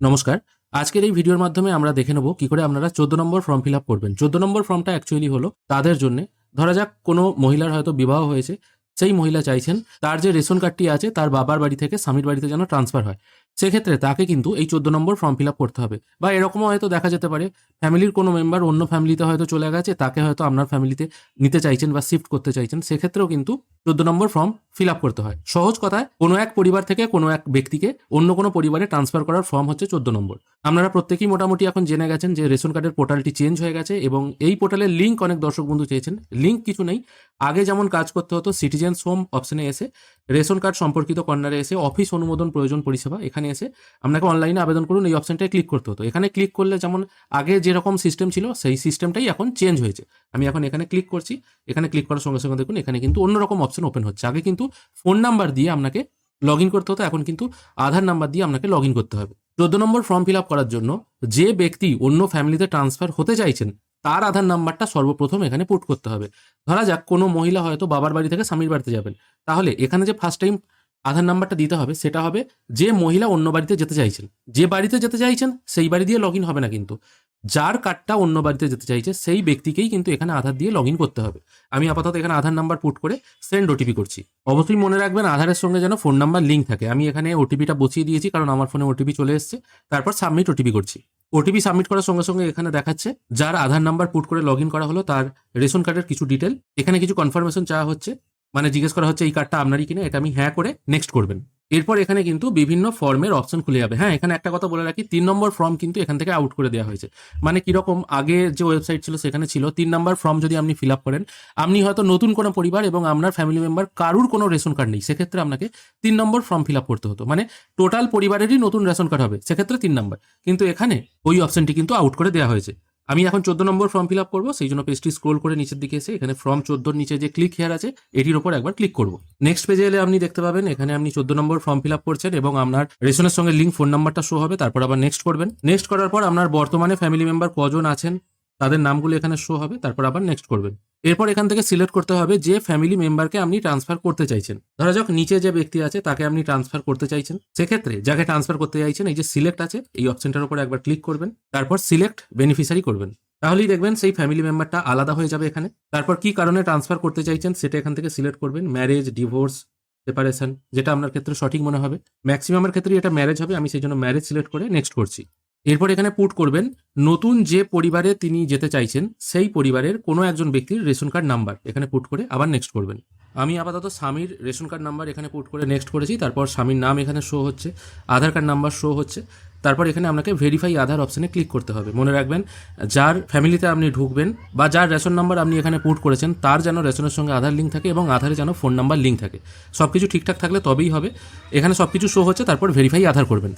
নমস্কার। আজকের এই ভিডিওর মাধ্যমে আমরা দেখে নেব কি করে আপনারা চোদ্দ নম্বর ফর্ম ফিল আপ করবেন। চোদ্দ নম্বর ফর্মটা অ্যাকচুয়ালি হলো তাদের জন্য। ধরা যাক কোনো মহিলার হয়তো বিবাহ হয়েছে, সেই মহিলা চাইছেন, তার যে রেশন কার্ডটি আছে, তার বাবার বাড়ি থেকে স্বামীর বাড়িতে যেন ট্রান্সফার হয়। সেক্ষেত্রে তাকে কিন্তু এই চোদ্দ নম্বর ফর্ম ফিল আপ করতে হবে। বা এরকমও হয়তো দেখা যেতে পারে ফ্যামিলির কোনো মেম্বার অন্য ফ্যামিলিতে হয়তো চলে গেছে, তাকে হয়তো আপনার ফ্যামিলিতে নিতে চাইছেন বা শিফট করতে চাইছেন, সেক্ষেত্রেও কিন্তু চোদ্দ নম্বর ফর্ম ফিল আপ করতে হয়। সহজ কথায় কোনো এক পরিবার থেকে কোনো এক ব্যক্তিকে অন্য কোনো পরিবারে ট্রান্সফার করার ফর্ম হচ্ছে চোদ্দ নম্বর। আপনারা প্রত্যেকেই মোটামুটি এখন জেনে গেছেন যে রেশন কার্ডের পোর্টালটি চেঞ্জ হয়ে গেছে এবং এই পোর্টালের লিঙ্ক অনেক দর্শক বন্ধু চেয়েছেন। লিঙ্ক কিছু নেই। আগে যেমন কাজ করতে হতো সিটিজেন্স হোম অপশনে এসে রেশন কার্ড সম্পর্কিত কর্নারে এসে অফিস অনুমোদন প্রয়োজন পরিষেবা, এখানে এসে আপনাকে অনলাইনে আবেদন করুন, এই অপশনটায় ক্লিক করতে হতো। এখানে ক্লিক করলে যেমন আগে যেরকম সিস্টেম ছিল, সেই সিস্টেমটাই এখন চেঞ্জ হয়েছে। আমি এখন এখানে ক্লিক করছি, এখানে ক্লিক করার সঙ্গে সঙ্গে দেখুন, এখানে কিন্তু অন্যরকম অপশন ওপেন হচ্ছে। আগে কিন্তু ফোন নাম্বার দিয়ে আপনাকে লগ ইন করতে হতো, এখন কিন্তু আধার নাম্বার দিয়ে আপনাকে লগ ইন করতে হবে। চোদ্দ নম্বর ফর্ম ফিল আপ করার জন্য যে ব্যক্তি অন্য ফ্যামিলিতে ট্রান্সফার হতে চাইছেন তার আধার নাম্বারটা সর্বপ্রথম এখানে পুট করতে হবে। ধরা যাক কোনো মহিলা হয়তো বাবার বাড়ি থেকে স্বামীর বাড়িতে যাবেন। তাহলে এখানে যে ফার্স্ট টাইম আধার নাম্বারটা দিতে হবে, সেটা হবে যে মহিলা অন্য বাড়িতে যেতে চাইছেন। যে বাড়িতে যেতে চাইছেন, সেই বাড়ি দিয়ে লগ ইন হবে না কিন্তু। যার কার্ডটা অন্য বাড়িতে যেতে চাইছে, সেই ব্যক্তিকেই কিন্তু এখানে আধার দিয়ে লগ ইন করতে হবে। আমি আপাতত এখানে আধার নাম্বার পুট করে সেন্ড ওটিপি করছি। অবশ্যই মনে রাখবেন, আধারের সঙ্গে যেন ফোন নাম্বার লিঙ্ক থাকে। আমি এখানে ওটিপিটা বসিয়ে দিয়েছি, কারণ আমার ফোনে ওটিপি চলে এসছে। তারপর সাবমিট ওটিপি করছি। ওটিপি সাবমিট করার সঙ্গে সঙ্গে এখানে দেখাচ্ছে, যার আধার নাম্বার পুট করে লগ করা হলো, তার রেশন কার্ডের কিছু ডিটেল এখানে কিছু কনফার্মেশন চাওয়া হচ্ছে মানে জিজ্ঞেস করা হচ্ছে, এই কার্ডটা আপনারই কিনা? এটা আমি হ্যাঁ করে নেক্সট করবেন। এরপর এখানে কিন্তু বিভিন্ন ফর্মের অপশন খুলে যাবে। হ্যাঁ এখানে একটা কথা বলে রাখি, তিন নম্বর ফর্ম কিন্তু এখান থেকে আউট করে দেওয়া হয়েছে। মানে কীরকম আগে যে ওয়েবসাইট ছিল সেখানে ছিল, তিন নম্বর ফর্ম যদি আপনি ফিল আপ করেন, আপনি হয়তো নতুন কোনো পরিবার এবং আপনার ফ্যামিলি মেম্বার কারুর কোনো রেশন কার্ড নেই, সেক্ষেত্রে আপনাকে তিন নম্বর ফর্ম ফিল আপ করতে হতো। মানে টোটাল পরিবারেরই নতুন রেশন কার্ড হবে, সেক্ষেত্রে তিন নম্বর। কিন্তু এখানে ওই অপশনটি কিন্তু আউট করে দেওয়া হয়েছে। আমি এখন চোদ্দ নম্বর ফর্ম ফিল আপ করব, সেই জন্য পেজটি স্ক্রোল করে নিচের দিকে এসে এখানে ফর্ম চোদ্দোর নিচে যে ক্লিক হেয়ার আছে, এটির ওপর একবার ক্লিক করব। নেক্সট পেজে এলে আপনি দেখতে পাবেন, এখানে আপনি চোদ্দ নম্বর ফর্ম ফিল আপ করছেন এবং আপনার রেশনের সঙ্গে লিঙ্ক ফোন নাম্বারটা শো হবে, তারপর আবার নেক্সট করবেন। নেক্সট করার পর আপনার বর্তমানে ফ্যামিলি মেম্বার কজন আছেন, তাদের নামগুলো এখানে শো হবে, তারপর আবার নেক্সট করবেন। এরপর এখান থেকে সিলেক্ট করতে হবে যে ফ্যামিলি মেম্বারকে আপনি ট্রান্সফার করতে চাইছেন। ধরা যাক নিচে যে ব্যক্তি আছে, তাকে আপনি ট্রান্সফার করতে চাইছেন। সেক্ষেত্রে যাকে ট্রান্সফার করতে চাইছেন, এই যে সিলেক্ট আছে, এই অপশনটার উপর একবার ক্লিক করবেন, তারপর সিলেক্ট বেনিফিসারি করবেন। তাহলেই দেখবেন সেই ফ্যামিলি মেম্বারটা আলাদা হয়ে যাবে এখানে। তারপর কি কারণে ট্রান্সফার করতে চাইছেন, সেটা এখান থেকে সিলেক্ট করবেন। ম্যারেজ ডিভোর্স সেপারেশন যেটা আপনার ক্ষেত্রে সঠিক মনে হবে। ম্যাক্সিমামের ক্ষেত্রে এটা ম্যারেজ হবে, আমি সেই জন্য ম্যারেজ সিলেক্ট করে নেক্সট করছি। এরপর এখানে পুট করবেন, নতুন যে পরিবারে তিনি যেতে চাইছেন, সেই পরিবারের কোনো একজন ব্যক্তির রেশন কার্ড নাম্বার এখানে পুট করে আবার নেক্সট করবেন। আমি আপাতত স্বামীর রেশন কার্ড নাম্বার এখানে পুট করে নেক্সট করেছি, তারপর স্বামীর নাম এখানে শো হচ্ছে, আধার কার্ড নাম্বার শো হচ্ছে, তারপর এখানে আপনাকে ভেরিফাই আধার অপশানে ক্লিক করতে হবে। মনে রাখবেন, যার ফ্যামিলিতে আপনি ঢুকবেন বা যার রেশন নাম্বার আপনি এখানে পুট করেছেন, তার যেন রেশনের সঙ্গে আধার লিঙ্ক থাকে এবং আধারে যেন ফোন নাম্বার লিঙ্ক থাকে। সব কিছু ঠিকঠাক থাকলে তবেই হবে। এখানে সব কিছু শো হচ্ছে, তারপর ভেরিফাই আধার করবেন।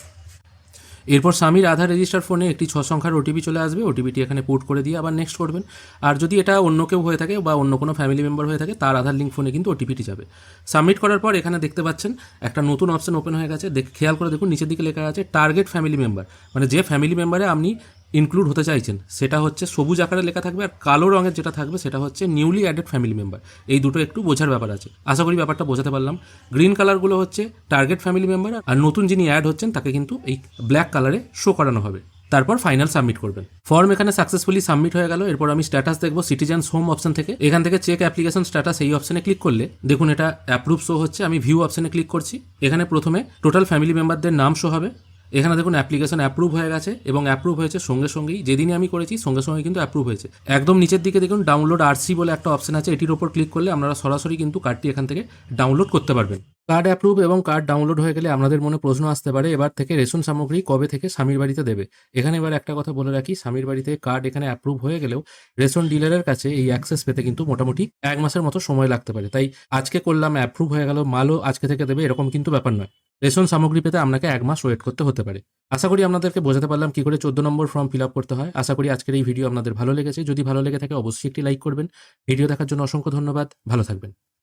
এরপর স্বামীর আধার রেজিস্টার ফোনে একটি ছ সংখ্যার ওটিপি চলে আসবে। ওটিপিটি এখানে পুট করে দিয়ে আবার নেক্সট করবেন। আর যদি এটা অন্য কেউ হয়ে থাকে বা অন্য কোনো ফ্যামিলি মেম্বার হয়ে থাকে, তার আধার লিঙ্ক ফোনে কিন্তু ওটিপিটি যাবে। সাবমিট করার পর এখানে দেখতে পাচ্ছেন, একটা নতুন অপশন ওপেন হয়ে গেছে। খেয়াল করে দেখুন, নিচের দিকে লেখা আছে টার্গেট ফ্যামিলি মেম্বার মানে যে ফ্যামিলি মেম্বারে আপনি ইনক্লুড হতে চাইছেন, সেটা হচ্ছে সবুজ আকারে লেখা থাকবে আর কালো রঙের যেটা থাকবে সেটা হচ্ছে নিউলি অ্যাডেড ফ্যামিলি মেম্বার এই দুটো একটু বোঝার ব্যাপার আছে। আশা করি ব্যাপারটা বোঝাতে পারলাম। গ্রিন কালারগুলো হচ্ছে টার্গেট ফ্যামিলি মেম্বার আর নতুন যিনি অ্যাড হচ্ছেন, তাকে কিন্তু এই ব্ল্যাক কালারে শো করানো হবে। তারপর ফাইনাল সাবমিট করবেন। ফর্ম এখানে সাকসেসফুলি সাবমিট হয়ে গেল। এরপর আমি স্ট্যাটাস দেখব সিটিজেন্স হোম অপশন থেকে। এখান থেকে চেক অ্যাপ্লিকেশন স্ট্যাটাস এই অপশনে ক্লিক করলে, দেখুন এটা অ্যাপ্রুভ শো হচ্ছে, আমি ভিউ অপশনে ক্লিক করছি। এখানে প্রথমে টোটাল ফ্যামিলি মেম্বারদের নাম শো হবে। এখানে দেখুন অ্যাপ্লিকেশন অ্যাপ্রুভ হয়ে গেছে এবং অ্যাপ্রুভ হয়েছে সঙ্গে সঙ্গেই। যেদিনই আমি করেছি, সঙ্গে সঙ্গে কিন্তু অ্যাপ্রুভ হয়েছে। একদম নিচের দিকে দেখুন ডাউনলোড আরসি বলে একটা অপশন আছে, এটির ওপর ক্লিক করলে আপনারা সরাসরি কিন্তু কার্ডটি এখান থেকে ডাউনলোড করতে পারবেন। কার্ড অ্যাপ্রুভ এবং কার্ড ডাউনলোড হয়ে গেলে আপনাদের মনে প্রশ্ন আসতে পারে, এবার থেকে রেশন সামগ্রী কবে থেকে স্বামীর বাড়িতে দেবে? এখানে এবার একটা কথা বলে রাখি, স্বামীর বাড়িতে কার্ড এখানে অ্যাপ্রুভ হয়ে গেলেও রেশন ডিলারের কাছে এই অ্যাক্সেস পেতে কিন্তু মোটামুটি এক মাসের মতো সময় লাগতে পারে। তাই আজকে করলাম অ্যাপ্রুভ হয়ে গেল, মালও আজকে থেকে দেবে, এরকম কিন্তু ব্যাপার নয়। রেশন সামগ্রী পেতে আপনাকে এক মাস ওয়েট করতে হতে পারে। আশা করি আপনাদেরকে বোঝাতে পারলাম কি করে চোদ্দ নম্বর ফর্ম ফিল আপ করতে হয়। আশা করি আজকের এই ভিডিও আপনাদের ভালো লেগেছে। যদি ভালো লেগে থাকে অবশ্যই একটি লাইক করবেন। ভিডিও দেখার জন্য অসংখ্য ধন্যবাদ। ভালো থাকবেন।